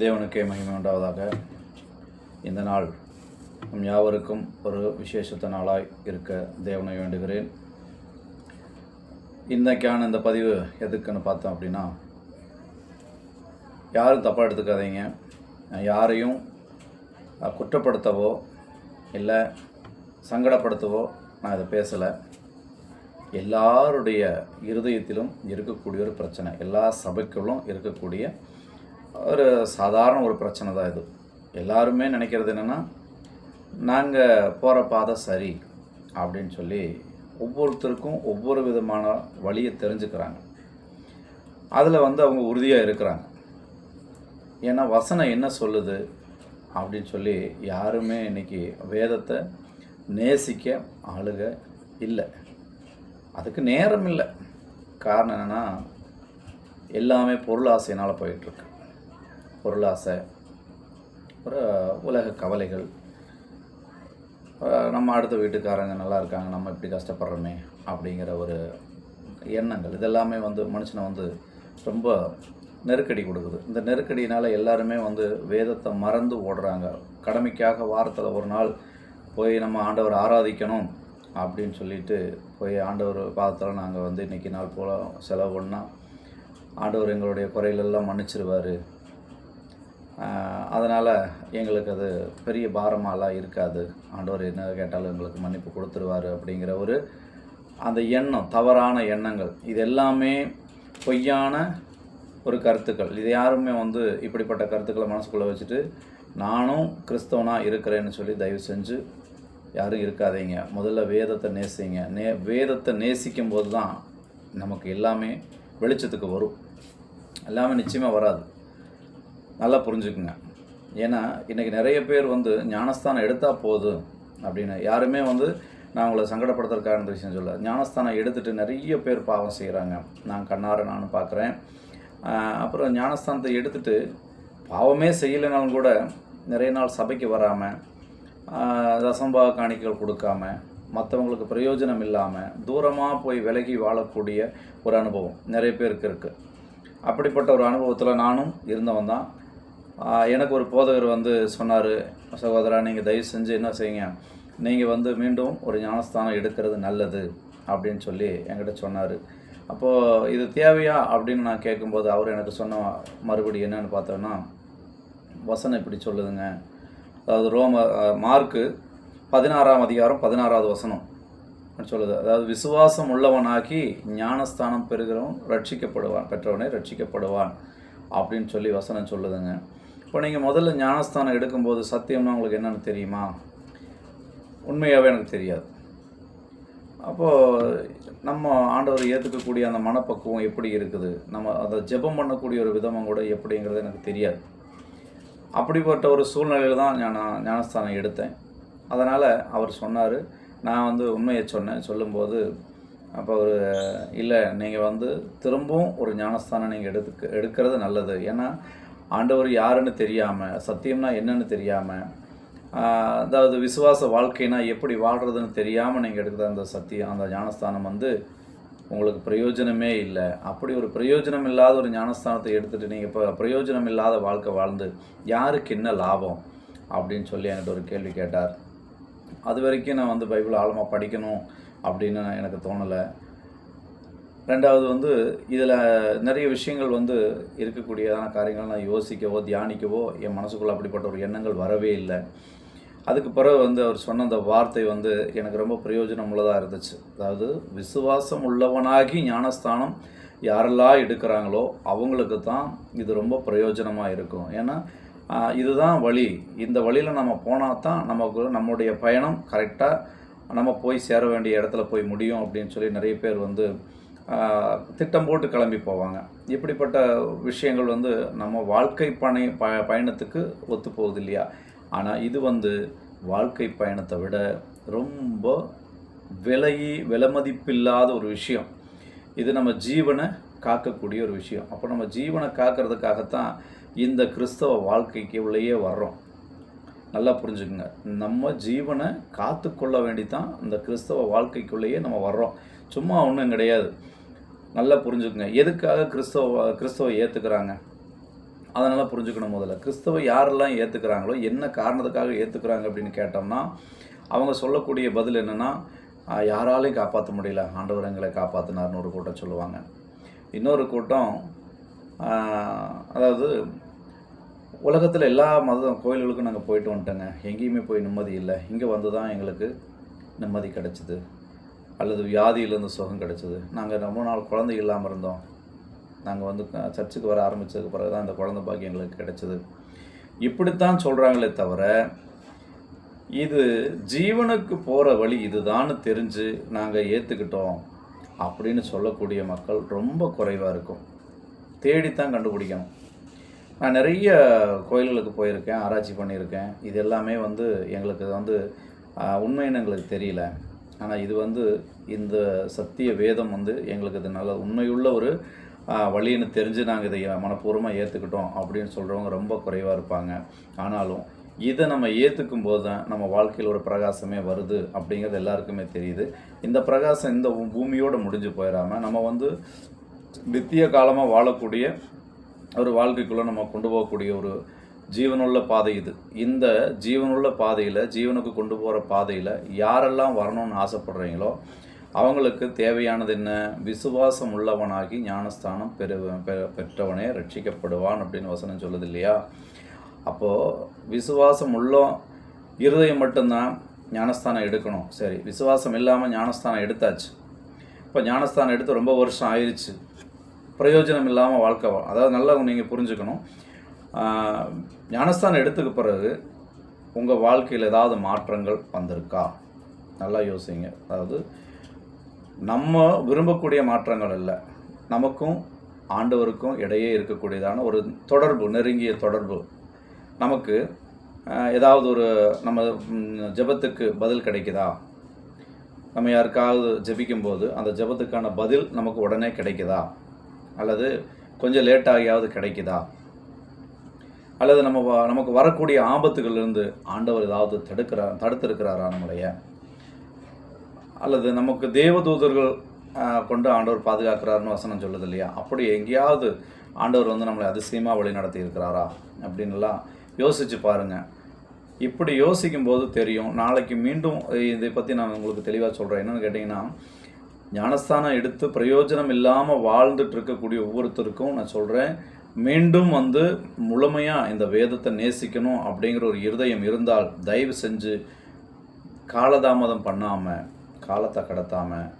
தேவனுக்கே மகிமை உண்டாவதாக. இந்த நாள் நம் யாவருக்கும் ஒரு விசேஷத்த நாளாய் இருக்க தேவனை வேண்டுகிறேன். இன்றைக்கான இந்த பதிவு எதுக்குன்னு பார்த்தோம் அப்படின்னா யாரும் தப்பாக எடுத்துக்காதீங்க. யாரையும் குற்றப்படுத்தவோ இல்லை சங்கடப்படுத்தவோ நான் இதை பேசலை. எல்லாருடைய இருதயத்திலும் இருக்கக்கூடிய ஒரு பிரச்சனை எல்லா சபைக்குள்ளும் இருக்கக்கூடிய ஒரு சாதாரண ஒரு பிரச்சனை தான் இது. எல்லாருமே நினைக்கிறது என்னென்னா நாங்கள் போகிற பாதை சரி அப்படின்னு சொல்லி ஒவ்வொருத்தருக்கும் ஒவ்வொரு விதமான வழியை தெரிஞ்சுக்கிறாங்க. அதில் வந்து அவங்க உறுதியாக இருக்கிறாங்க. ஏன்னா வசனம் என்ன சொல்லுது அப்படின்னு சொல்லி யாருமே இன்றைக்கி வேதத்தை நேசிக்க ஆளுக இல்லை. அதுக்கு நேரம் இல்லை. காரணம் என்னென்னா எல்லாமே பொருளாசையினால் போயிட்டுருக்கு பொருளாசை அப்புறம் உலக கவலைகள். நம்ம அடுத்த வீட்டுக்காரங்க நல்லா இருக்காங்க நம்ம இப்படி கஷ்டப்படுறோமே அப்படிங்கிற ஒரு எண்ணங்கள். இதெல்லாமே வந்து மனுஷனை வந்து ரொம்ப நெருக்கடி கொடுக்குது. இந்த நெருக்கடியினால் எல்லாருமே வந்து வேதத்தை மறந்து ஓடுறாங்க. கடமைக்காக வாரத்தில் ஒரு நாள் போய் நம்ம ஆண்டவர் ஆராதிக்கணும் அப்படின்னு சொல்லிட்டு போய் ஆண்டவர் பாதத்தில் நாங்கள் வந்து இன்றைக்கி நாள் போல் செலவு பண்ணால் ஆண்டவர் எங்களுடைய குறையிலெல்லாம் மன்னிச்சிருவார். அதனால் எங்களுக்கு அது பெரிய பாரமாலாம் இருக்காது. ஆண்டவர் என்ன கேட்டாலும் எங்களுக்கு மன்னிப்பு கொடுத்துருவாரு அப்படிங்கிற ஒரு அந்த எண்ணம் தவறான எண்ணங்கள். இது எல்லாமே பொய்யான ஒரு கருத்துக்கள். இது யாருமே வந்து இப்படிப்பட்ட கருத்துக்களை மனசுக்குள்ளே வச்சுட்டு நானும் கிறிஸ்தவனாக இருக்கிறேன்னு சொல்லி தயவு செஞ்சு யாரும் இருக்காதீங்க. முதல்ல வேதத்தை நேசிங்க. நே வேதத்தை நேசிக்கும் போது தான் நமக்கு எல்லாமே வெளிச்சத்துக்கு வரும். எல்லாமே நிச்சயமாக வராது. நல்லா புரிஞ்சுக்குங்க. ஏன்னா இன்றைக்கி நிறைய பேர் வந்து ஞானஸ்தானம் எடுத்தால் போதும் அப்படின்னு யாருமே வந்து நான் உங்களை சங்கடப்படுத்துறதுக்காக இந்த விஷயம் சொல்ல ஞானஸ்தானம் எடுத்துகிட்டு நிறைய பேர் பாவம் செய்கிறாங்க நான் கண்ணார நானும் பார்க்குறேன் அப்புறம் ஞானஸ்தானத்தை எடுத்துட்டு பாவமே செய்யலைனாலும் கூட நிறைய நாள் சபைக்கு வராமல் தசம்பாக காணிக்கைகள் கொடுக்காம மற்றவங்களுக்கு பிரயோஜனம் இல்லாமல் தூரமாக போய் விலகி வாழக்கூடிய ஒரு அனுபவம் நிறைய பேருக்கு இருக்குது அப்படிப்பட்ட ஒரு அனுபவத்தில் நானும் இருந்தவன் தான். எனக்கு ஒரு போதகர் வந்து சொன்னார் சகோதரா நீங்கள் தயவு செஞ்சு என்ன செய்யுங்க? நீங்கள் வந்து மீண்டும் ஒரு ஞானஸ்தானம் எடுக்கிறது நல்லது அப்படின்னு சொல்லி என்கிட்ட சொன்னார். அப்போது இது தேவையா அப்படின்னு நான் கேட்கும்போது அவர் எனக்கு சொன்ன மறுபடி என்னன்னு பார்த்தோன்னா வசனம் இப்படி சொல்லுதுங்க. அதாவது ரோம மார்க்கு பதினாறாம் அதிகாரம் பதினாறாவது வசனம் சொல்லுது. அதாவது விசுவாசம் உள்ளவனாகி ஞானஸ்தானம் பெறுகிறவன் ரட்சிக்கப்படுவான் பெற்றவனே ரட்சிக்கப்படுவான் அப்படின்னு சொல்லி வசனம் சொல்லுதுங்க. இப்போ நீங்கள் முதல்ல ஞானஸ்தானம் எடுக்கும்போது சத்தியம்னா உங்களுக்கு என்னென்னு தெரியுமா? உண்மையாகவே எனக்கு தெரியாது. அப்போது நம்ம ஆண்டவர் ஏற்றுக்கக்கூடிய அந்த மனப்பக்குவம் எப்படி இருக்குது? நம்ம அதை ஜெபம் பண்ணக்கூடிய ஒரு விதமும் கூட எப்படிங்கிறது எனக்கு தெரியாது. அப்படிப்பட்ட ஒரு சூழ்நிலையில் தான் நான் ஞானஸ்தானம் எடுத்தேன். அதனால் அவர் சொன்னார் நான் வந்து உண்மையை சொன்னேன். சொல்லும்போது அப்போ அவர் இல்லை நீங்கள் வந்து திரும்பவும் ஒரு ஞானஸ்தானம் நீங்கள் எடுத்து எடுக்கிறது நல்லது. ஏன்னா ஆண்டவர் யாருன்னு தெரியாமல் சத்தியம்னா என்னன்னு தெரியாமல் அதாவது விசுவாச வாழ்க்கைனா எப்படி வாழ்கிறதுன்னு தெரியாமல் நீங்கள் எடுக்கிற அந்த சத்தியம் அந்த ஞானஸ்தானம் வந்து உங்களுக்கு பிரயோஜனமே இல்லை. அப்படி ஒரு பிரயோஜனம் இல்லாத ஒரு ஞானஸ்தானத்தை எடுத்துகிட்டு நீங்கள் இப்போ பிரயோஜனம் இல்லாத வாழ்க்கை வாழ்ந்து யாருக்கு என்ன லாபம் அப்படின்னு சொல்லி என்கிட்ட ஒரு கேள்வி கேட்டார். அது வரைக்கும் நான் வந்து பைபிள் ஆழமாக படிக்கணும் அப்படின்னு எனக்கு தோணலை. ரெண்டாவது வந்து இதில் நிறைய விஷயங்கள் வந்து இருக்கக்கூடியதான காரியங்கள் நான் யோசிக்கவோ தியானிக்கவோ என் மனசுக்குள்ள அப்படிப்பட்ட ஒரு எண்ணங்கள் வரவே இல்லை. அதுக்கு பிறகு வந்து அவர் சொன்ன அந்த வார்த்தை வந்து எனக்கு ரொம்ப பிரயோஜனம் உள்ளதாக இருந்துச்சு. அதாவது விசுவாசம் உள்ளவனாகி ஞானஸ்தானம் யாரெல்லாம் எடுக்கிறாங்களோ அவங்களுக்கு தான் இது ரொம்ப பிரயோஜனமாக இருக்கும். ஏன்னா இதுதான் வழி. இந்த வழியில் நம்ம போனால் தான் நமக்கு நம்முடைய பயணம் கரெக்டாக நம்ம போய் சேர வேண்டிய இடத்துல போய் முடியும் அப்படின்னு சொல்லி நிறைய பேர் வந்து திட்டம் போட்டு கிளம்பி போவாங்க. இப்படிப்பட்ட விஷயங்கள் வந்து நம்ம வாழ்க்கை பணி ப பயணத்துக்கு ஒத்து போகுது இல்லையா? ஆனால் இது வந்து வாழ்க்கை பயணத்தை விட ரொம்ப விலையி விலைமதிப்பில்லாத ஒரு விஷயம். இது நம்ம ஜீவனை காக்கக்கூடிய ஒரு விஷயம். அப்போ நம்ம ஜீவனை காக்கிறதுக்காகத்தான் இந்த கிறிஸ்தவ வாழ்க்கைக்கு உள்ளேயே வர்றோம். நல்லா புரிஞ்சுக்குங்க. நம்ம ஜீவனை காத்துக்கொள்ள வேண்டி தான் இந்த கிறிஸ்தவ வாழ்க்கைக்குள்ளேயே நம்ம வர்றோம். சும்மா ஒன்றும் கிடையாது. நல்லா புரிஞ்சுக்குங்க. எதுக்காக கிறிஸ்தவ கிறிஸ்தவ ஏற்றுக்கிறாங்க அதனால் புரிஞ்சுக்கணும் முதல்ல. கிறிஸ்தவ யாரெல்லாம் ஏற்றுக்கிறாங்களோ என்ன காரணத்துக்காக ஏற்றுக்கிறாங்க அப்படின்னு கேட்டோம்னா அவங்க சொல்லக்கூடிய பதில் என்னென்னா யாராலையும் காப்பாற்ற முடியல. ஆண்டவர் எங்களை காப்பாற்றினார்னு ஒரு கூட்டம் சொல்லுவாங்க. இன்னொரு கூட்டம் அதாவது உலகத்தில் எல்லா மத கோயில்களுக்கும் நாங்கள் போயிட்டு வந்துட்டோங்க. எங்கேயுமே போய் நிம்மதி இல்லை. இங்கே வந்து தான் எங்களுக்கு நிம்மதி கிடைச்சிது. அல்லது வியாதியிலேருந்து சுகம் கிடச்சிது. நாங்கள் ரொம்ப நாள் குழந்தை இல்லாமல் இருந்தோம். நாங்கள் வந்து க- சர்ச்சுக்கு வர ஆரம்பித்ததுக்கு பிறகு தான் இந்த குழந்தை பாக்கியம் எங்களுக்கு கிடச்சிது. இப்படித்தான் சொல்கிறாங்களே தவிர இது ஜீவனுக்கு போகிற வழி இதுதான்னு தெரிஞ்சு நாங்கள் ஏற்றுக்கிட்டோம் அப்படின்னு சொல்லக்கூடிய மக்கள் ரொம்ப குறைவாக இருக்கும். தேடித்தான் கண்டுபிடிக்கணும். நான் நிறைய கோயில்களுக்கு போயிருக்கேன் ஆராய்ச்சி பண்ணியிருக்கேன். இது எல்லாமே வந்து எங்களுக்கு வந்து உண்மைன்னு எங்களுக்கு தெரியல. ஆனால் இது வந்து இந்த சத்திய வேதம் வந்து எங்களுக்கு இது நல்ல உண்மையுள்ள ஒரு வழின்னு தெரிஞ்சு நாங்கள் இதை மனப்பூர்வமாக ஏற்றுக்கிட்டோம் அப்படின்னு சொல்கிறவங்க ரொம்ப குறைவாக இருப்பாங்க. ஆனாலும் இதை நம்ம ஏற்றுக்கும் போது தான் நம்ம வாழ்க்கையில் ஒரு பிரகாசமே வருது அப்படிங்கிறது எல்லாருக்குமே தெரியுது. இந்த பிரகாசம் இந்த பூமியோடு பூமியோட முடிஞ்சு போயிடாமல் நம்ம வந்து நித்திய காலமாக வாழக்கூடிய ஒரு வாழ்க்கைக்குள்ளே நம்ம கொண்டு போகக்கூடிய ஒரு ஜீவனுள்ள பாதை இது. இந்த ஜீவனுள்ள பாதையில் ஜீவனுக்கு கொண்டு போகிற பாதையில் யாரெல்லாம் வரணும்னு ஆசைப்படுறீங்களோ அவங்களுக்கு தேவையானது என்ன? விசுவாசம் உள்ளவனாகி ஞானஸ்தானம் பெரு பெற்றவனே ரட்சிக்கப்படுவான் அப்படின்னு வசனம் சொல்லுது இல்லையா? அப்போது விசுவாசம் உள்ள இருதயம் மட்டும்தான் ஞானஸ்தானம் எடுக்கணும். சரி விசுவாசம் இல்லாமல் ஞானஸ்தானம் எடுத்தாச்சு. இப்போ ஞானஸ்தானம் எடுத்து ரொம்ப வருஷம் ஆயிடுச்சு பிரயோஜனம் இல்லாமல் வாழ்க்கை அதாவது நல்லா நீங்கள் புரிஞ்சுக்கணும். ஞானஸ்தானம் எடுத்துக்க பிறகு உங்கள் வாழ்க்கையில் ஏதாவது மாற்றங்கள் வந்திருக்கா? நல்லா யோசிங்க. அதாவது நம்ம விரும்பக்கூடிய மாற்றங்கள் இல்லை. நமக்கும் ஆண்டவருக்கும் இடையே இருக்கக்கூடியதான ஒரு தொடர்பு நெருங்கிய தொடர்பு. நமக்கு ஏதாவது ஒரு நம்ம ஜபத்துக்கு ஜெபத்துக்கு பதில் கிடைக்குதா? நம்ம யாருக்காவது ஜெபிக்கும்போது அந்த ஜெபத்துக்கான பதில் நமக்கு உடனே கிடைக்குதா? அல்லது கொஞ்சம் லேட்டாகியாவது கிடைக்குதா? அல்லது நம்ம வ- நமக்கு வரக்கூடிய ஆபத்துகளிலிருந்து ஆண்டவர் ஏதாவது தடுக்கிறார் தடுத்திருக்கிறாரா நம்மளைய அல்லது நமக்கு தேவதூதர்கள் கொண்டு ஆண்டவர் பாதுகாக்கிறாருன்னு வசனம் சொல்லுது இல்லையா? அப்படி எங்கேயாவது ஆண்டவர் வந்து நம்மளை அதிசயமாக வழி நடத்தி இருக்கிறாரா? அப்படின்லாம் யோசிச்சு பாருங்க. இப்படி யோசிக்கும்போது தெரியும். நாளைக்கு மீண்டும் இதை பற்றி நான் உங்களுக்கு தெளிவாக சொல்கிறேன் என்னன்னு கேட்டிங்கன்னா ஞானஸ்தானம் எடுத்து பிரயோஜனம் இல்லாமல் வாழ்ந்துட்டு இருக்கக்கூடிய ஒவ்வொருத்தருக்கும் நான் சொல்கிறேன் மீண்டும் வந்து முழுமையாக இந்த வேதத்தை நேசிக்கணும் அப்படிங்கிற ஒரு இருதயம் இருந்தால் தயவு செஞ்சு காலதாமதம் பண்ணாமல் காலத்தை கடத்தாமல்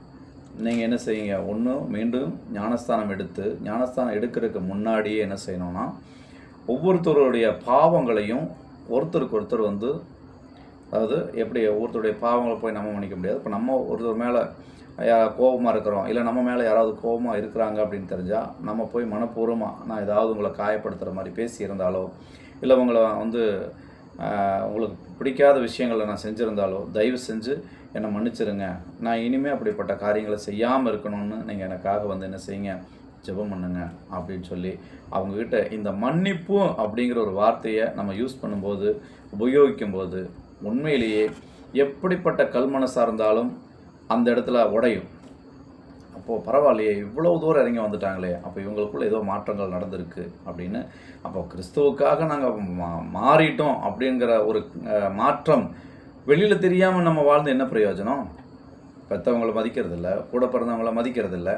நீங்கள் என்ன செய்யுங்க? ஒன்று மீண்டும் ஞானஸ்தானம் எடுத்து ஞானஸ்தானம் எடுக்கிறதுக்கு முன்னாடியே என்ன செய்யணும்னா ஒவ்வொருத்தருடைய பாவங்களையும் ஒருத்தருக்கு ஒருத்தர் வந்து அதாவது எப்படி ஒருத்தருடைய பாவங்களை போய் நம்ம மன்னிக்க முடியாது. இப்போ நம்ம ஒருத்தர் மேலே கோபமாக இருக்கிறோம். இல்லை நம்ம மேலே யாராவது கோபமாக இருக்கிறாங்க அப்படின்னு தெரிஞ்சால் நம்ம போய் மனப்பூர்வமாக நான் ஏதாவது உங்களை காயப்படுத்துகிற மாதிரி பேசியிருந்தாலோ இல்லை உங்களை வந்து உங்களுக்கு பிடிக்காத விஷயங்களை நான் செஞ்சுருந்தாலோ தயவு செஞ்சு என்னை மன்னிச்சிருங்க. நான் இனிமேல் அப்படிப்பட்ட காரியங்களை செய்யாமல் இருக்கணும்னு நீங்கள் எனக்காக வந்து என்ன செய்யுங்க? ஜெபம் பண்ணுங்க அப்படின்னு சொல்லி அவங்கக்கிட்ட இந்த மன்னிப்பு அப்படிங்கிற ஒரு வார்த்தையை நம்ம யூஸ் பண்ணும்போது உபயோகிக்கும்போது உண்மையிலேயே எப்படிப்பட்ட கல்மனசாக இருந்தாலும் அந்த இடத்துல உடையும். அப்போது பரவாயில்லையே இவ்வளோ தூரம் இறங்கி வந்துட்டாங்களே அப்போ இவங்களுக்குள்ள ஏதோ மாற்றங்கள் நடந்திருக்கு அப்படின்னு அப்போ கிறிஸ்துவுக்காக நாங்கள் மா மாறிட்டோம் அப்படிங்கிற ஒரு மாற்றம் வெளியில் தெரியாமல் நம்ம வாழ்ந்து என்ன பிரயோஜனம்? பெற்றவங்களை மதிக்கிறதில்ல கூட பிறந்தவங்களை மதிக்கிறதில்ல.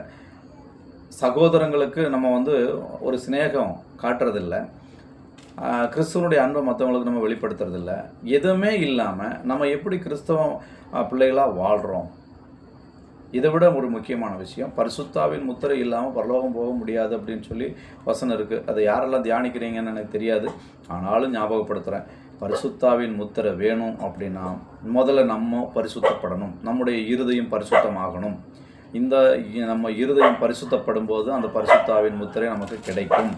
சகோதரங்களுக்கு நம்ம வந்து ஒரு சிநேகம் காட்டுறதில்ல. கிறிஸ்துவனுடைய அன்பை மற்றவங்களுக்கு நம்ம வெளிப்படுத்துறதில்ல. எதுவுமே இல்லாமல் நம்ம எப்படி கிறிஸ்தவ பிள்ளைகளாக வாழ்கிறோம் இதை விட ஒரு முக்கியமான விஷயம் பரிசுத்தாவின் முத்திரை இல்லாமல் பரலோகம் போக முடியாது அப்படின்னு சொல்லி வசனம் இருக்குது அதை யாரெல்லாம் தியானிக்கிறீங்கன்னு எனக்கு தெரியாது. ஆனாலும் ஞாபகப்படுத்துகிறேன் பரிசுத்தாவின் முத்திரை வேணும் அப்படின்னா முதல்ல நம்ம பரிசுத்தப்படணும். நம்முடைய இருதயம் பரிசுத்தமாகணும். இந்த நம்ம இருதயம் பரிசுத்தப்படும் போது அந்த பரிசுத்தாவின் முத்திரை நமக்கு கிடைக்கும்.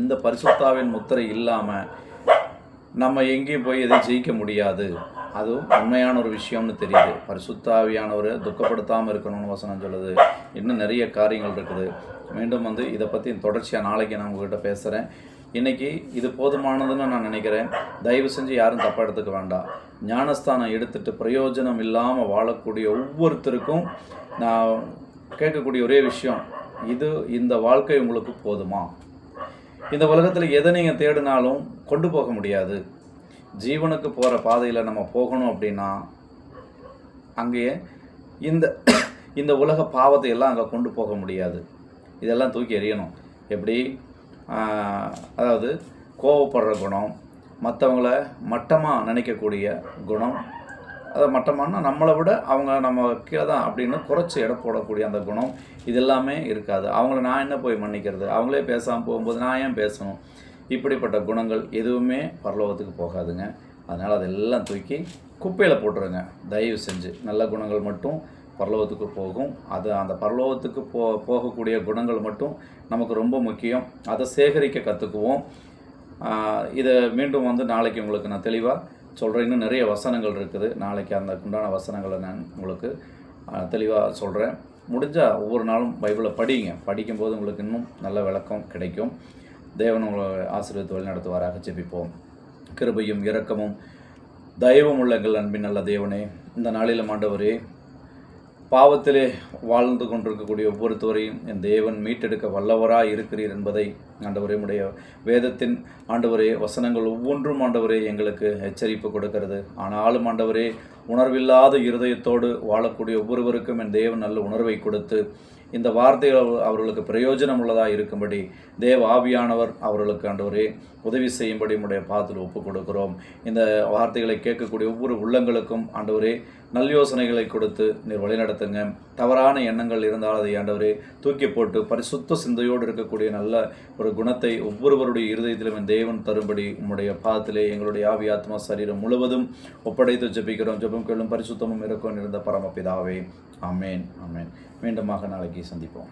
இந்த பரிசுத்தாவின் முத்திரை இல்லாமல் நம்ம எங்கேயும் போய் எதையும் ஜெயிக்க முடியாது. அதுவும் உண்மையான ஒரு விஷயம்னு தெரியுது. பரிசுத்தாவியானவரை துக்கப்படுத்தாமல் இருக்கணும்னு வசனம் சொல்லுது. இன்னும் நிறைய காரியங்கள் இருக்குது. மீண்டும் வந்து இதை பற்றி தொடர்ச்சியாக நாளைக்கு நான் உங்ககிட்ட பேசுகிறேன் இன்றைக்கி இது போதுமானதுன்னு நான் நினைக்கிறேன். தயவு செஞ்சு யாரும் தப்பாக எடுத்துக்க வேண்டாம். ஞானஸ்தானம் எடுத்துட்டு பிரயோஜனம் இல்லாமல் வாழக்கூடிய ஒவ்வொருத்தருக்கும் நான் கேட்கக்கூடிய ஒரே விஷயம் இது இந்த வாழ்க்கை உங்களுக்கு போதுமா? இந்த உலகத்தில் எதை நீங்கள் தேடினாலும் கொண்டு போக முடியாது. ஜீவனுக்கு போகிற பாதையில் நம்ம போகணும் அப்படின்னா அங்கேயே இந்த இந்த உலக பாவத்தை எல்லாம் அங்கே கொண்டு போக முடியாது. இதெல்லாம் தூக்கி எறியணும். எப்படி? அதாவது கோவப்படுற குணம் மற்றவங்கள மட்டமாக நினைக்கக்கூடிய குணம் அதை மட்டமானா நம்மளை விட அவங்க நம்ம கீழே தான் அப்படின்னு குறைச்சி எடை போடக்கூடிய அந்த குணம் இது எல்லாமே இருக்காது. அவங்கள நான் என்ன போய் மன்னிக்கிறது? அவங்களே பேசாமல் போகும்போது நான் ஏன் பேசணும்? இப்படிப்பட்ட குணங்கள் எதுவுமே பரலோகத்துக்கு போகாதுங்க. அதனால் அதெல்லாம் தூக்கி குப்பையில் போட்டுருங்க. தயவு செஞ்சு. நல்ல குணங்கள் மட்டும் பரலோகத்துக்கு போகும். அது அந்த பரலோகத்துக்கு போ போகக்கூடிய குணங்கள் மட்டும் நமக்கு ரொம்ப முக்கியம். அதை சேகரிக்க கற்றுக்குவோம் இதை மீண்டும் வந்து நாளைக்கு உங்களுக்கு நான் தெளிவாக சொல்கிறேன் இன்னும் நிறைய வசனங்கள் இருக்குது. நாளைக்கு அந்த உண்டான வசனங்களை நான் உங்களுக்கு தெளிவாக சொல்கிறேன் முடிஞ்சால் ஒவ்வொரு நாளும் பைபிளை படிங்க. படிக்கும்போது உங்களுக்கு இன்னும் நல்ல விளக்கம் கிடைக்கும். தேவன் உங்களை ஆசீர்வதித்து வழி நடத்துவாராக ஜெபிப்போம். கிருபையும் இரக்கமும் தயவும் உள்ளங்கள் அன்பின் நல்ல தேவனே இந்த நாளில் ஆண்டவரே பாவத்திலே வாழ்ந்து கொண்டிருக்கக்கூடிய ஒவ்வொருத்தவரையும் என் தேவன் மீட்டெடுக்க வல்லவராக இருக்கிறீர் என்பதை ஆண்டவரே உடைய வேதத்தின் ஆண்டவரே வசனங்கள் ஒவ்வொன்றும் ஆண்டவரே எங்களுக்கு எச்சரிப்பு கொடுக்கிறது. ஆனாலும் ஆண்டவரே உணர்வில்லாத இருதயத்தோடு வாழக்கூடிய ஒவ்வொருவருக்கும் என் தேவன் நல்ல உணர்வை கொடுத்து இந்த வார்த்தைகள் அவர்களுக்கு பிரயோஜனம் உள்ளதாக இருக்கும்படி தேவ ஆவியானவர் அவர்களுக்கு ஆண்டவரே உதவி செய்யும்படி உடைய பாதத்தில் ஒப்புக் கொடுக்கிறோம் இந்த வார்த்தைகளை கேட்கக்கூடிய ஒவ்வொரு உள்ளங்களுக்கும் ஆண்டவரே நல்யோசனைகளை கொடுத்து நீர் வழிநடத்துங்க தவறான எண்ணங்கள் இருந்தால் அதை ஆண்டவரே தூக்கி போட்டு பரிசுத்த சிந்தையோடு இருக்கக்கூடிய நல்ல ஒரு குணத்தை ஒவ்வொருவருடைய இருதயத்திலும் என் தேவன் தரும்படி உம்முடைய பாதத்திலே எங்களுடைய ஆவி ஆத்மா சரீரம் முழுவதும் ஒப்படைத்து ஜபிக்கிறோம். ஜெபம் கேளும் பரிசுத்தமும் இருக்கும் இருந்த பரமபிதாவே. அமேன் அமேன் மீண்டுமாக நாளைக்கு சந்திப்போம்.